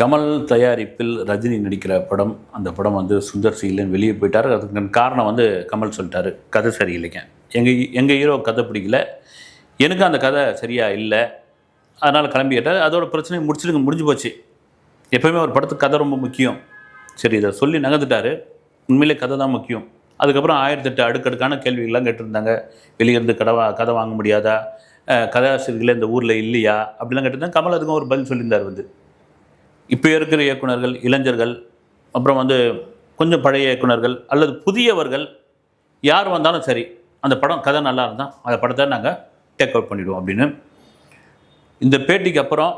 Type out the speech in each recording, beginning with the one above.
கமல் தயாரிப்பில் ரஜினி நடிக்கிற படம் அந்த படம் வந்து சுந்தர் சீலன் வெளியே போயிட்டார். அதுக்கு காரணம் வந்து கமல் சொல்லிட்டாரு. கதை சரியில்லைங்க. எங்கள் எங்கள் ஹீரோ கதை பிடிக்கல. எனக்கு அந்த கதை சரியாக இல்லை. அதனால் கிளம்பிக்கிட்டார் அதோட பிரச்சனையை முடிச்சிடுங்க முடிஞ்சு போச்சு. எப்போயுமே ஒரு படத்துக்கு கதை ரொம்ப முக்கியம். சரி இதை சொல்லி நகர்ந்துட்டாரு. உண்மையிலே கதை தான் முக்கியம். அதுக்கப்புறம் ஆயிரத்தெட்டு அடுக்கடுக்கான கேள்விகள்லாம் கேட்டிருந்தாங்க. வெளியிருந்து கதை கதை வாங்க முடியாதா? அஹ் கதாசிரியர்களே இந்த ஊரில் இல்லையா? அப்படிலாம் கேட்டிருந்தாங்க. கமல் அதுக்கும் ஒரு பதில் சொல்லியிருந்தார் வந்து. இப்போ இருக்கிற இயக்குனர்கள் இளைஞர்கள் அப்புறம் வந்து கொஞ்சம் பழைய இயக்குனர்கள் அல்லது புதியவர்கள் யார் வந்தாலும் சரி அந்த படம் கதை நல்லா இருந்தால் அந்த படத்தை நாங்கள் டேக் அவுட் பண்ணிவிடுவோம் அப்படின்னு. இந்த பேட்டிக்கு அப்புறம்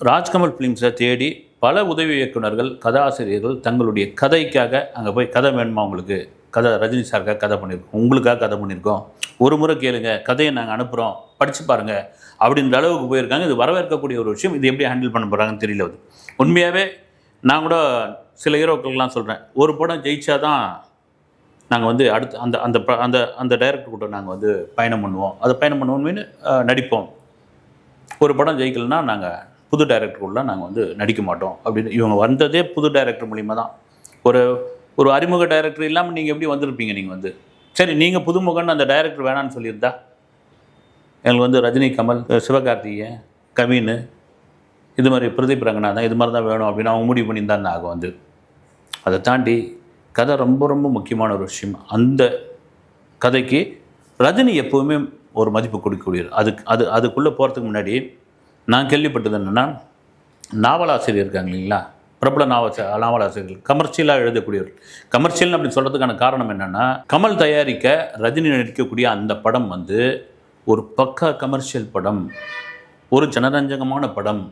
ராஜ்கமல் ஃபிலிம்ஸை தேடி பல உதவி இயக்குனர்கள் கதாசிரியர்கள் தங்களுடைய கதைக்காக அங்கே போய் கதை வேணுமா உங்களுக்கு? கதை ரஜினி சாருக்காக கதை பண்ணியிருக்கோம். உங்களுக்காக கதை பண்ணியிருக்கோம். ஒரு முறை கேளுங்க கதையை நாங்கள் அனுப்புகிறோம் படித்து பாருங்கள் அப்படின்ற அளவுக்கு போயிருக்காங்க. இது வரவேற்கக்கூடிய ஒரு விஷயம். இது எப்படி ஹேண்டில் பண்ண போகிறாங்கன்னு தெரியல அது. உண்மையாகவே நான் கூட சில ஹீரோக்கள்லாம் சொல்கிறேன் ஒரு படம் ஜெயிச்சா தான் நாங்கள் வந்து அடுத்து அந்த அந்த ப- அந்த அந்த டைரக்டர் கூட நாங்கள் வந்து பயணம் பண்ணுவோம். அதை பயணம் பண்ணுவோம்னு நடிப்போம். ஒரு படம் ஜெயிக்கலைன்னா நாங்கள் புது டைரக்டருக்குள்ள நாங்கள் வந்து நடிக்க மாட்டோம். அப்படின்னு இவங்க வந்ததே புது டைரக்டர் மூலிமா தான் ஒரு ஒரு அறிமுக டைரக்டர் இல்லாமல் நீங்கள் எப்படி வந்திருப்பீங்க நீங்கள் வந்து? சரி நீங்கள் புதுமுகன்னு அந்த டைரக்டர் வேணான்னு சொல்லியிருந்தா? எங்களுக்கு வந்து ரஜினி கமல் சிவகார்த்திகேயன் கவின் இது மாதிரி பிரதீப் ரங்கநாதன் இது மாதிரி தான் வேணும் அப்படின்னு அவங்க முடிவு பண்ணியிருந்தாங்க ஆகும் வந்து. அதை தாண்டி கதை ரொம்ப ரொம்ப முக்கியமான ஒரு விஷயம். அந்த கதைக்கு ரஜினி எப்போவுமே ஒரு மதிப்பு கொடுக்கக்கூடியது அதுக்கு அது அதுக்குள்ளே போகிறதுக்கு முன்னாடி நான் கேள்விப்பட்டது என்னென்னா நாவலாசிரியர் இருக்காங்க இல்லைங்களா? பிரபல நாவல நாவலாசிரியர்கள் கமர்ஷியலாக எழுதக்கூடியவர்கள். கமர்ஷியல் அப்படின்னு சொல்கிறதுக்கான காரணம் என்னென்னா கமல் தயாரிக்க ரஜினி நடிக்கக்கூடிய அந்த படம் வந்து ஒரு பக்கா கமர்ஷியல் படம் ஒரு ஜனரஞ்சகமான படம்.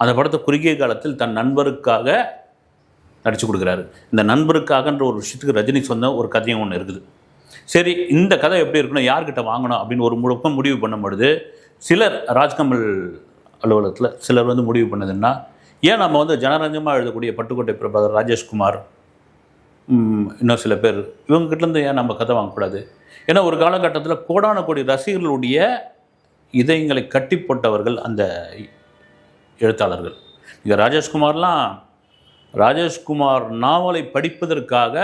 அந்த படத்தை குறுகிய காலத்தில் தன் நண்பருக்காக நடித்து கொடுக்குறாரு. இந்த நண்பருக்காகன்ற ஒரு விஷயத்துக்கு ரஜினி சொன்ன ஒரு கதையும் ஒன்று இருக்குது. சரி இந்த கதை எப்படி இருக்கணும் யார்கிட்ட வாங்கணும் அப்படின்னு ஒரு முழுக்கம் முடிவு பண்ணும் பொழுது சிலர் ராஜ்கமல் அலுவலகத்தில் சிலர் வந்து முடிவு பண்ணதுன்னா ஏன் நம்ம வந்து ஜனரஞ்சமாக எழுதக்கூடிய பட்டுக்கோட்டை பிரபாகர் ராஜேஷ்குமார் இன்னும் சில பேர். இவங்ககிட்டேருந்து ஏன் நம்ம கதை வாங்கக்கூடாது? ஏன்னா ஒரு காலகட்டத்தில் கோடான கோடி ரசிகர்களுடைய இதயங்களை கட்டி போட்டவர்கள் அந்த எழுத்தாளர்கள். இங்கே ராஜேஷ்குமார்லாம் ராஜேஷ்குமார் நாவலை படிப்பதற்காக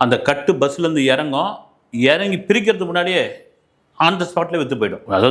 அந்த கட்டு பஸ்லேருந்து இறங்கும். இறங்கி பிரிக்கிறதுக்கு முன்னாடியே ஆன் த ஸ்பாட்டில் விற்று போயிடும். அதாவது